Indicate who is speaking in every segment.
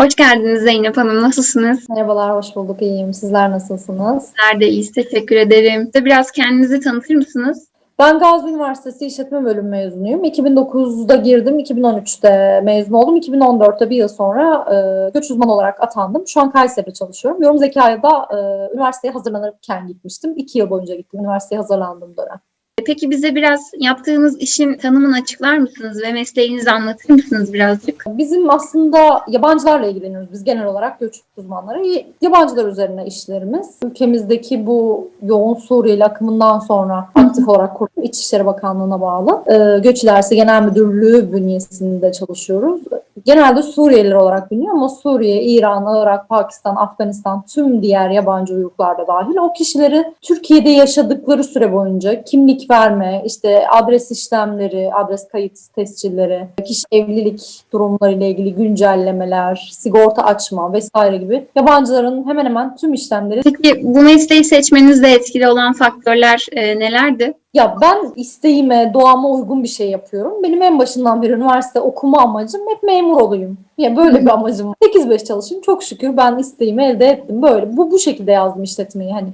Speaker 1: Hoş geldiniz Zeynep Hanım. Nasılsınız?
Speaker 2: Merhabalar, hoş bulduk. İyiyim. Sizler nasılsınız?
Speaker 1: Bizler de iyiyiz. Teşekkür ederim. Size biraz kendinizi tanıtır mısınız?
Speaker 2: Ben Gazi Üniversitesi İşletme Bölümü mezunuyum. 2009'da girdim, 2013'te mezun oldum. 2014'te bir yıl sonra e, göç uzmanı olarak atandım. Şu an Kayseri'de çalışıyorum. Yorum zekaya da e, üniversiteye hazırlanırken gitmiştim. İki yıl boyunca gittim üniversiteye hazırlandığım dönem.
Speaker 1: Peki bize biraz yaptığınız işin tanımını açıklar mısınız ve mesleğinizi anlatır mısınız birazcık?
Speaker 2: Bizim aslında yabancılarla ilgileniyoruz biz genel olarak göç uzmanları. Yabancılar üzerine işlerimiz. Ülkemizdeki bu yoğun Suriyeli akımından sonra aktif olarak kurulan İçişleri Bakanlığı'na bağlı e, Göç İlerisi Genel Müdürlüğü bünyesinde çalışıyoruz. Genelde Suriyeliler olarak biliniyor ama Suriye, İran, Irak, Pakistan, Afganistan tüm diğer yabancı uyruklar da dahil o kişileri Türkiye'de yaşadıkları süre boyunca kimlik verme, işte adres işlemleri, adres kayıt tescilleri, kişi evlilik durumlarıyla ilgili güncellemeler, sigorta açma vesaire gibi yabancıların hemen hemen tüm işlemleri
Speaker 1: Peki bu mesleği seçmenizde etkili olan faktörler e, nelerdi?
Speaker 2: Ya ben isteğime, doğama uygun bir şey yapıyorum. Benim en başından beri üniversite okuma amacım hep memur olayım. Ya böyle bir amacım var. 8-5 çalışayım. Çok şükür ben isteğimi elde ettim. Böyle bu bu şekilde yazdım işletmeyi. Hani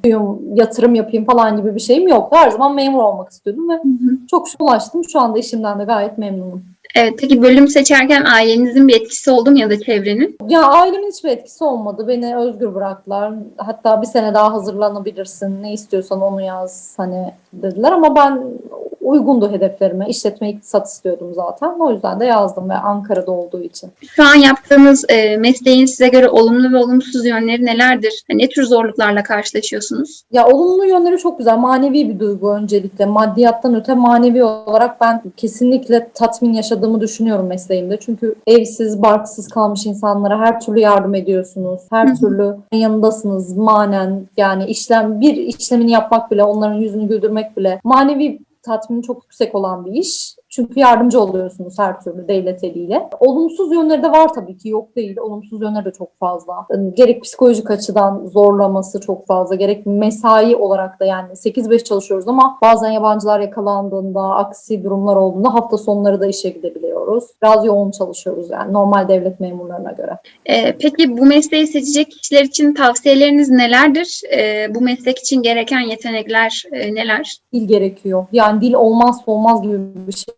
Speaker 2: yatırım yapayım falan gibi bir şeyim yok. Her zaman memur olmak istiyordum ve çok şükür ulaştım. Şu anda işimden de gayet memnunum.
Speaker 1: Evet, peki bölüm seçerken ailenizin bir etkisi oldu mu ya da çevrenin?
Speaker 2: Ya ailemin hiçbir etkisi olmadı. Beni özgür bıraktılar. Hatta bir sene daha hazırlanabilirsin. Ne istiyorsan onu yaz hani dediler ama ben uygundu hedeflerime. İşletme iktisat istiyordum zaten. O yüzden de yazdım ve Ankara'da olduğu için.
Speaker 1: Şu an yaptığınız e, mesleğin size göre olumlu ve olumsuz yönleri nelerdir? Ne tür zorluklarla karşılaşıyorsunuz?
Speaker 2: Ya olumlu yönleri çok güzel. Manevi bir duygu öncelikle. Maddiyattan öte manevi olarak ben kesinlikle tatmin yaşadığımı düşünüyorum mesleğimde. Çünkü evsiz, barksız kalmış insanlara her türlü yardım ediyorsunuz. Her
Speaker 1: Hı hı.
Speaker 2: türlü yanındasınız manen. Yani işlem bir işlemini yapmak bile, onların yüzünü güldürmek bile manevi tatmini çok yüksek olan bir iş. Çünkü yardımcı oluyorsunuz her türlü devlet eliyle. Olumsuz yönleri de var tabii ki yok değil. Olumsuz yönleri de çok fazla. Gerek psikolojik açıdan zorlaması çok fazla. Gerek mesai olarak da yani 8-5 çalışıyoruz ama bazen yabancılar yakalandığında, aksi durumlar olduğunda hafta sonları da işe gidebiliyoruz. Biraz yoğun çalışıyoruz yani normal devlet memurlarına göre.
Speaker 1: E, peki bu mesleği seçecek kişiler için tavsiyeleriniz nelerdir? E, bu meslek için gereken yetenekler e, neler?
Speaker 2: dil gerekiyor. Yani dil olmazsa olmaz gibi bir şey.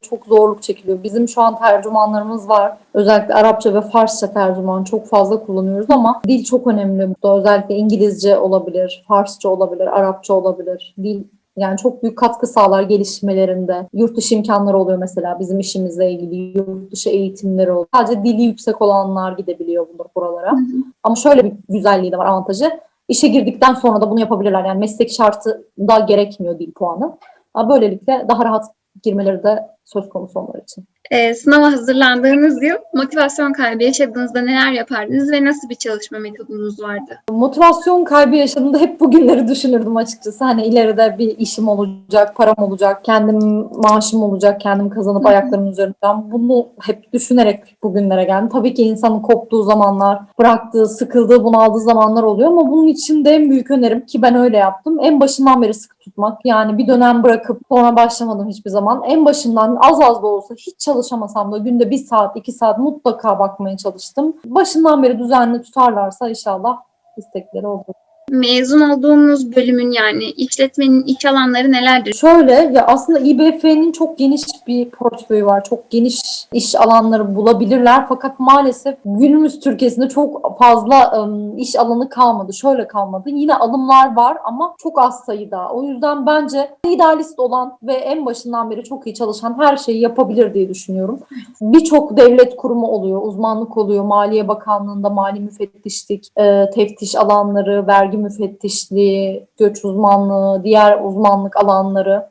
Speaker 2: Çok zorluk çekiliyor. Bizim şu an tercümanlarımız var. Özellikle Arapça ve Farsça tercüman çok fazla kullanıyoruz ama dil çok önemli. burada. Özellikle İngilizce olabilir, Farsça olabilir, Arapça olabilir. Dil yani çok büyük katkı sağlar gelişmelerinde. Yurt dışı imkanları oluyor mesela bizim işimizle ilgili. Yurt dışı eğitimleri oluyor. Sadece dili yüksek olanlar gidebiliyor bunlar buralara.
Speaker 1: Hı hı.
Speaker 2: Ama şöyle bir güzelliği de var avantajı. İşe girdikten sonra da bunu yapabilirler. Yani meslek şartı da gerekmiyor dil puanı. Böylelikle daha rahat girmeleri de söz konusu onlar için.
Speaker 1: E, sınava hazırlandığınız yıl motivasyon kaybı yaşadığınızda neler yapardınız ve nasıl bir çalışma metodunuz vardı?
Speaker 2: Motivasyon kaybı yaşadığımda hep bugünleri düşünürdüm açıkçası. Hani ileride bir işim olacak, param olacak, kendim maaşım olacak, kendim kazanıp
Speaker 1: Hı hı.
Speaker 2: ayaklarımın üzerinden. Bunu hep düşünerek bugünlere geldim. Tabii ki insanın koptuğu zamanlar, bıraktığı, sıkıldığı, bunaldığı zamanlar oluyor ama bunun için de en büyük önerim ki ben öyle yaptım. En başından beri sıkı tutmak. Yani bir dönem bırakıp sonra başlamadım hiçbir zaman. En başından az az da olsa hiç çalışamasam da günde bir saat, iki saat mutlaka bakmaya çalıştım. Başından beri düzenli tutarlarsa inşallah istekleri olur.
Speaker 1: Mezun olduğunuz bölümün yani işletmenin iş alanları nelerdir?
Speaker 2: Şöyle ya aslında İBF'nin çok geniş bir portföyü var. Çok geniş iş alanları bulabilirler. Fakat maalesef günümüz Türkiye'sinde çok fazla ım, iş alanı kalmadı. Şöyle kalmadı. Yine alımlar var ama çok az sayıda. O yüzden bence idealist olan ve en başından beri çok iyi çalışan her şeyi yapabilir diye düşünüyorum. Birçok devlet kurumu oluyor, uzmanlık oluyor. Maliye Bakanlığı'nda mali müfettişlik, e, teftiş alanları, vergi müfettişliği, göç uzmanlığı, diğer uzmanlık alanları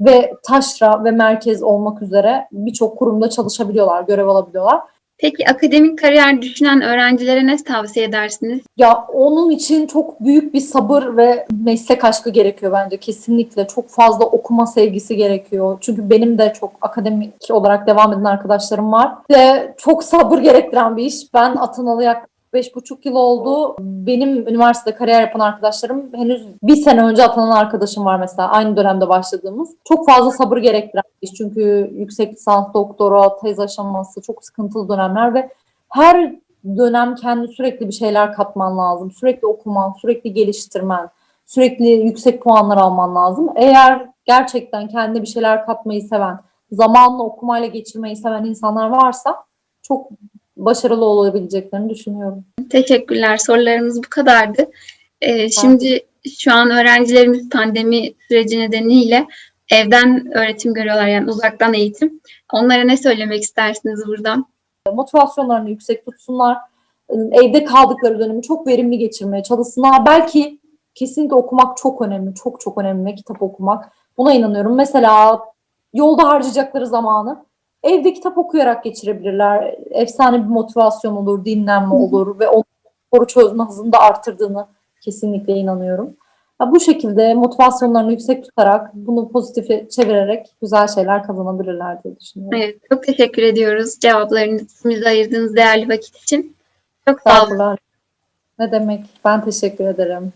Speaker 2: ve taşra ve merkez olmak üzere birçok kurumda çalışabiliyorlar, görev alabiliyorlar.
Speaker 1: Peki akademik kariyer düşünen öğrencilere ne tavsiye edersiniz?
Speaker 2: Ya onun için çok büyük bir sabır ve meslek aşkı gerekiyor bence kesinlikle. Çok fazla okuma sevgisi gerekiyor. Çünkü benim de çok akademik olarak devam eden arkadaşlarım var. Ve çok sabır gerektiren bir iş. Ben atanalı yaklaşık beş buçuk yıl oldu. Benim üniversitede kariyer yapan arkadaşlarım henüz bir sene önce atanan arkadaşım var mesela aynı dönemde başladığımız. Çok fazla sabır gerektiren iş. Çünkü yüksek lisans, doktora, tez aşaması çok sıkıntılı dönemler ve her dönem kendi sürekli bir şeyler katman lazım. Sürekli okuman, sürekli geliştirmen, sürekli yüksek puanlar alman lazım. Eğer gerçekten kendi bir şeyler katmayı seven, zamanla okumayla geçirmeyi seven insanlar varsa çok başarılı olabileceklerini düşünüyorum.
Speaker 1: Teşekkürler. Sorularımız bu kadardı. Ee, şimdi şu an öğrencilerimiz pandemi süreci nedeniyle evden öğretim görüyorlar yani uzaktan eğitim. Onlara ne söylemek istersiniz buradan?
Speaker 2: motivasyonlarını yüksek tutsunlar. Evde kaldıkları dönemi çok verimli geçirmeye çalışsınlar. Belki kesinlikle okumak çok önemli. Çok çok önemli kitap okumak. Buna inanıyorum. Mesela yolda harcayacakları zamanı evde kitap okuyarak geçirebilirler. Efsane bir motivasyon olur, dinlenme olur ve o soru çözme hızını da arttırdığını kesinlikle inanıyorum. Ya bu şekilde motivasyonlarını yüksek tutarak, bunu pozitife çevirerek güzel şeyler kazanabilirler diye düşünüyorum.
Speaker 1: Evet, çok teşekkür ediyoruz cevaplarınızı ayırdığınız değerli vakit için. Çok sağ olun.
Speaker 2: Ne demek? Ben teşekkür ederim.